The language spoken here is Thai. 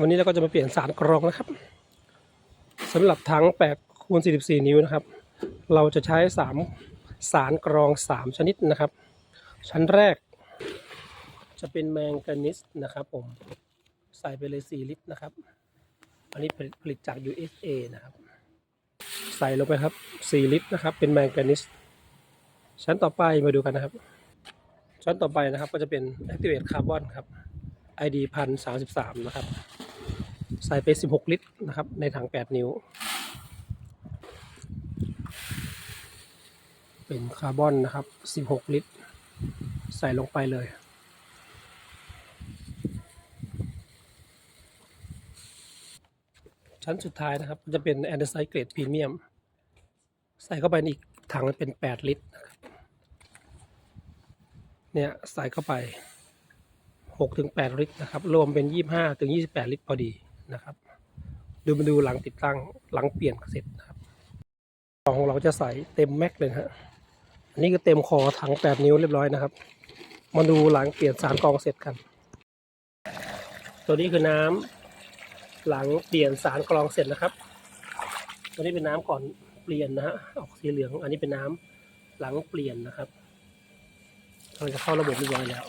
วันนี้เราก็จะมาเปลี่ยนสารกรองนะครับสำหรับถัง8คูณ44 นิ้วนะครับ เราจะใช้ 3 สารกรอง 3 ชนิดนะครับ ชั้นแรก จะเป็นแมงกานิสนะครับผมใส่ไปเลย 4 ลิตรนะครับ อันนี้ผลิตจาก USA นะครับ ใส่ลงไปครับ 4 ลิตรนะครับ เป็นแมงกานิส ชั้นต่อไปมาดูกันนะครับ ชั้นต่อไปนะครับก็จะเป็น Activate Carbon ครับ ID พันสามสิบสามนะครับ ใส่ไป 16 ลิตรนะครับ ในถัง 8 นิ้ว เป็นคาร์บอนนะครับ 16 ลิตร ใส่ลงไปเลยชั้นสุดท้ายนะครับจะเป็นแอนเดอร์ไซเกรดพรีเมียมใส่เข้าไปอีกถังเป็น 8 ลิตรนะครับเนี่ยใส่เข้าไป6ถึง8ลิตรนะครับ รวมเป็น 25ถึง28 ลิตรพอดี นะครับ ดูมาดูหลังติดตั้งหลังเปลี่ยนเสร็จนะครับกล่อของเราจะใส่เต็มแม็กเลยฮะอันนี้ก็เต็มคอถัง 8 นิ้วเรียบร้อยนะครับ มาดูหลังเปลี่ยนสารกรองเสร็จกัน ตัวนี้คือน้ำหลังเปลี่ยนสารกรองเสร็จนะครับ ตัวนี้เป็นน้ำก่อนเปลี่ยนนะฮะออกสีเหลือง อันนี้เป็นน้ำหลังเปลี่ยนนะครับเราจะเข้าระบบเรียบร้อยแล้ว